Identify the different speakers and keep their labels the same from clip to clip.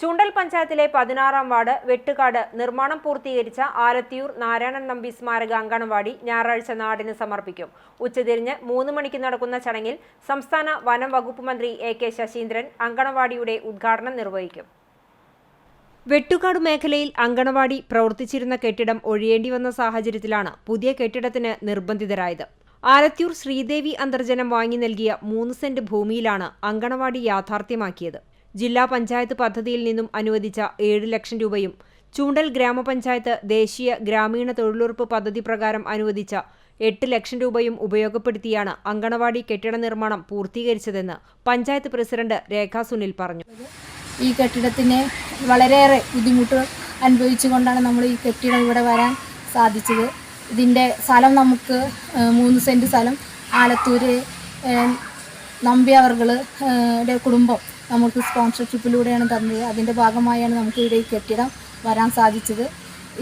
Speaker 1: ചൂണ്ടൽ പഞ്ചായത്തിലെ പതിനാറാം വാർഡ് വെട്ടുകാട് നിർമ്മാണം പൂർത്തീകരിച്ച ആലത്തിയൂർ നാരായണൻ നമ്പി സ്മാരക അങ്കണവാടി ഞായറാഴ്ച നാടിന് സമർപ്പിക്കും. ഉച്ചതിരിഞ്ഞ് മൂന്ന് മണിക്ക് നടക്കുന്ന ചടങ്ങിൽ സംസ്ഥാന വനം വകുപ്പ് മന്ത്രി എ കെ ശശീന്ദ്രൻ അങ്കണവാടിയുടെ ഉദ്ഘാടനം നിർവഹിക്കും. വെട്ടുകാട് മേഖലയിൽ അങ്കണവാടി പ്രവർത്തിച്ചിരുന്ന കെട്ടിടം ഒഴിയേണ്ടി വന്ന സാഹചര്യത്തിലാണ് പുതിയ കെട്ടിടത്തിന് നിർബന്ധിതരായത്. ആലത്തിയൂർ ശ്രീദേവി അന്തർജനം വാങ്ങി നൽകിയ മൂന്ന് സെന്റ് ഭൂമിയിലാണ് അങ്കണവാടി യാഥാർത്ഥ്യമാക്കിയത്. ജില്ലാ പഞ്ചായത്ത് പദ്ധതിയിൽ നിന്നും അനുവദിച്ച ഏഴ് ലക്ഷം രൂപയും ചൂണ്ടൽ ഗ്രാമപഞ്ചായത്ത് ദേശീയ ഗ്രാമീണ തൊഴിലുറപ്പ് പദ്ധതി പ്രകാരം അനുവദിച്ച എട്ട് ലക്ഷം രൂപയും ഉപയോഗപ്പെടുത്തിയാണ് അങ്കണവാടി കെട്ടിട നിർമ്മാണം പൂർത്തീകരിച്ചതെന്ന് പഞ്ചായത്ത് പ്രസിഡന്റ് രേഖാ സുനിൽ പറഞ്ഞു.
Speaker 2: ഈ കെട്ടിടത്തിന് വളരെയേറെ ബുദ്ധിമുട്ട് അനുഭവിച്ചുകൊണ്ടാണ് നമ്മൾ ഈ കെട്ടിടം ഇവിടെ വരാൻ സാധിച്ചത്. ഇതിന്റെ സ്ഥലം നമുക്ക് മൂന്ന് സെന്റ് സ്ഥലം ആലത്തൂര് ഏഹ്, നമ്പി അവർകൾ ടെ കുടുംബം നമുക്ക് സ്പോൺസർഷിപ്പിലൂടെയാണ് തന്നത്. അതിന്റെ ഭാഗമായാണ് നമുക്ക് ഇവിടെ ഈ കെട്ടിടം വരാൻ സാധിച്ചത്.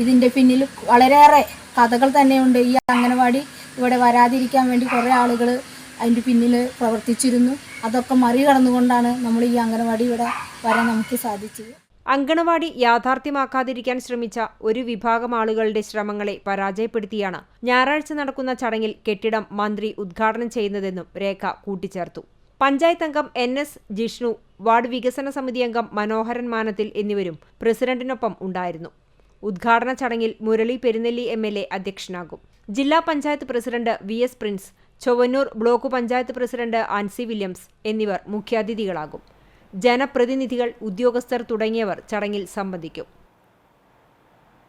Speaker 2: ഇതിന്റെ പിന്നിൽ വളരെയേറെ കഥകൾ തന്നെയുണ്ട്. ഈ അംഗനവാടി ഇവിടെ വരാതിരിക്കാൻ വേണ്ടി കുറേ ആളുകൾ അതിന്റെ പിന്നിൽ പ്രവർത്തിച്ചിരുന്നു. അതൊക്കെ മറികടന്നുകൊണ്ടാണ് നമ്മൾ ഈ അംഗനവാടി ഇവിടെ വരാൻ നമുക്ക് സാധിച്ചത്.
Speaker 1: അങ്കണവാടി യാഥാർത്ഥ്യമാക്കാതിരിക്കാൻ ശ്രമിച്ച ഒരു വിഭാഗം ആളുകളുടെ ശ്രമങ്ങളെ പരാജയപ്പെടുത്തിയാണ് ഞായറാഴ്ച നടക്കുന്ന ചടങ്ങിൽ കെട്ടിടം മന്ത്രി ഉദ്ഘാടനം ചെയ്യുന്നതെന്നും രേഖ കൂട്ടിച്ചേർത്തു. പഞ്ചായത്ത് അംഗം എൻ എസ് ജിഷ്ണു വാർഡ് വികസന സമിതി അംഗം മനോഹരൻ മാനത്തിൽ എന്നിവരും പ്രസിഡന്റിനൊപ്പം ഉണ്ടായിരുന്നു. ഉദ്ഘാടന ചടങ്ങിൽ Murali Perunnelli M L A അധ്യക്ഷനാകും. ജില്ലാ panchayat president V S Prince Chowannur block panchayat president Ancy Williams എന്നിവർ മുഖ്യാതിഥികളാകും. ജനപ്രതിനിധികൾ ഉദ്യോഗസ്ഥർ തുടങ്ങിയവർ ചടങ്ങിൽ സംബന്ധിക്കും.